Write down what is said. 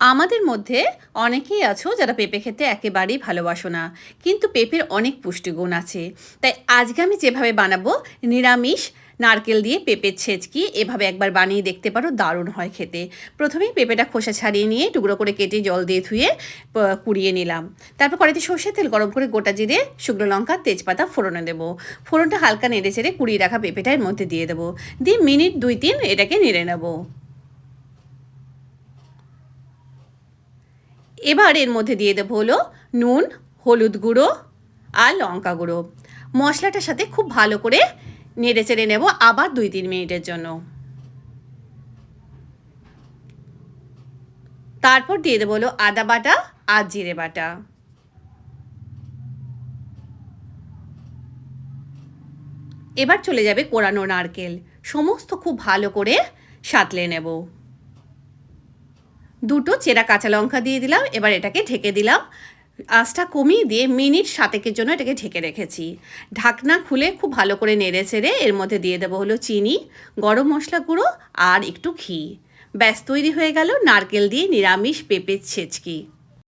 আমাদের মধ্যে অনেকেই আছো যারা পেঁপে খেতে একেবারেই ভালোবাসো না, কিন্তু পেঁপের অনেক পুষ্টিগুণ আছে। তাই আজকে আমি যেভাবে বানাবো, নিরামিষ নারকেল দিয়ে পেঁপের ছেঁচকি, এভাবে একবার বানিয়ে দেখতে পারো, দারুণ হয় খেতে। প্রথমেই পেঁপেটা খোসা ছাড়িয়ে নিয়ে টুকরো করে কেটে জল দিয়ে ধুয়ে কুড়িয়ে নিলাম। তারপর কড়াইতে সর্ষের তেল গরম করে গোটা জিরে, শুকনো লঙ্কা, তেজপাতা ফোড়নে দেবো। ফোড়নটা হালকা নেড়ে চেড়ে কুড়িয়ে রাখা পেঁপেটা এর মধ্যে দিয়ে দেবো। দিয়ে মিনিট দুই তিন এটাকে নেড়ে নেব। এবার এর মধ্যে দিয়ে দেবো হলো নুন, হলুদ গুঁড়ো আর লঙ্কা গুঁড়ো। মশলাটার সাথে খুব ভালো করে নেড়ে চেড়ে নেব আবার দুই তিন মিনিটের জন্য। তারপর দিয়ে দেবো হলো আদা বাটা আর জিরে বাটা। এবার চলে যাবে কোরানো নারকেল। সমস্ত খুব ভালো করে সাঁতলে নেব। দুটো চেরা কাঁচা লঙ্কা দিয়ে দিলাম, এবার এটাকে ঢেকে দিলাম। আঁচটা কমিয়ে দিয়ে মিনিট সাতেকের জন্য এটাকে ঢেকে রেখেছি। ঢাকনা খুলে খুব ভালো করে নেড়ে চেড়ে এর মধ্যে দিয়ে দেবো হলো চিনি, গরম মশলা গুঁড়ো আর একটু ঘি। ব্যাস, তৈরি হয়ে গেল নারকেল দিয়ে নিরামিষ পেঁপে ছেচকি।